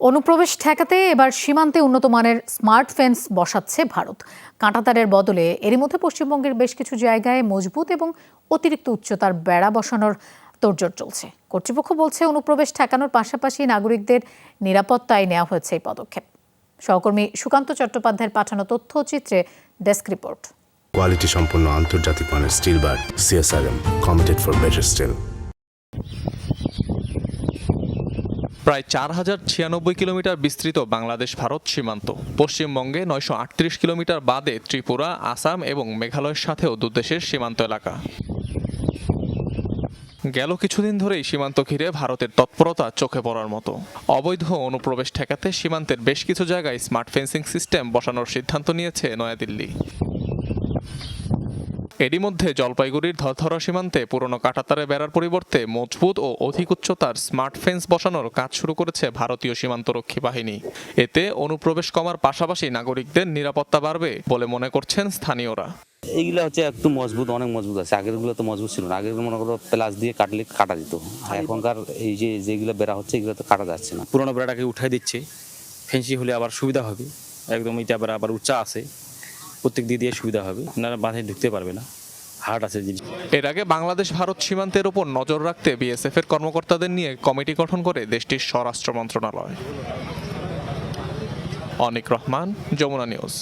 অনুপ্রবেশ ঠেকাতে এবার সীমান্তে উন্নত মানের স্মার্ট ফেন্স বসাচ্ছে ভারত। কাঁটাতারের বদলে এরই মধ্যে পশ্চিমবঙ্গের বেশ কিছু জায়গায় মজবুত এবং অতিরিক্ত উচ্চতার বেড়া বসানোর তোড়জোড় চলছে। কর্তৃপক্ষ বলছে, অনুপ্রবেশ ঠেকানোর পাশাপাশি নাগরিকদের নিরাপত্তায় নেওয়া হয়েছে এই পদক্ষেপ। সহকর্মী সুকান্ত চট্টোপাধ্যায়ের পাঠানো তথ্যচিত্রে ডেস্ক রিপোর্ট। কোয়ালিটি সম্পন্ন আন্তর্জাতিক মানের steel bar CSRM committed for better steel প্রায় চার হাজার ছিয়ানব্বই কিলোমিটার বিস্তৃত বাংলাদেশ ভারত সীমান্ত। পশ্চিমবঙ্গে নয়শো আটত্রিশ কিলোমিটার বাদে ত্রিপুরা, আসাম এবং মেঘালয়ের সাথেও দুদেশের সীমান্ত এলাকা। গেল কিছুদিন ধরেই সীমান্ত ঘিরে ভারতের তৎপরতা চোখে পড়ার মতো। অবৈধ অনুপ্রবেশ ঠেকাতে সীমান্তের বেশ কিছু জায়গায় স্মার্ট ফেন্সিং সিস্টেম বসানোর সিদ্ধান্ত নিয়েছে নয়াদিল্লি। এরই মধ্যে জলপাইগুড়ির ধরধরা সীমান্তে পুরনো কাটাতারে বেড়ার পরিবর্তে মজবুত ও অধিক উচ্চতার স্মার্ট ফেন্স বসানোর কাজ শুরু করেছে ভারতীয় সীমান্তরক্ষী বাহিনী। এতে অনুপ্রবেশ কমার পাশাপাশি নাগরিকদের নিরাপত্তা বাড়বে বলে মনে করছেন স্থানীয়রা। এইগুলো হচ্ছে একটু মজবুত অনেক মজবুত আছে। আগেরগুলো তো মজবুত ছিল না। আগের মনে করো প্লাস দিয়ে কাটলে কাটা দিত। আর এখনকার এই যে যেগুলো বেড়া হচ্ছে এগুলো তো কাটা যাচ্ছে না। পুরোনো বেড়াটাকে উঠাই দিচ্ছে। ফেন্সি হলে আবার সুবিধা হবে। একদম এটা আবার আবার উচ্চা আছে। প্রত্যেক দিক দিয়ে সুবিধা হবে। আপনারা বাঁধে ঢুকতে পারবে না। হার্ড আছে জিনিস। এর আগে বাংলাদেশ ভারত সীমান্তের উপর নজর রাখতে বিএসএফ এর কর্মকর্তাদের নিয়ে কমিটি গঠন করে দেশটির স্বরাষ্ট্র মন্ত্রণালয়। অনিক রহমান, যমুনা নিউজ।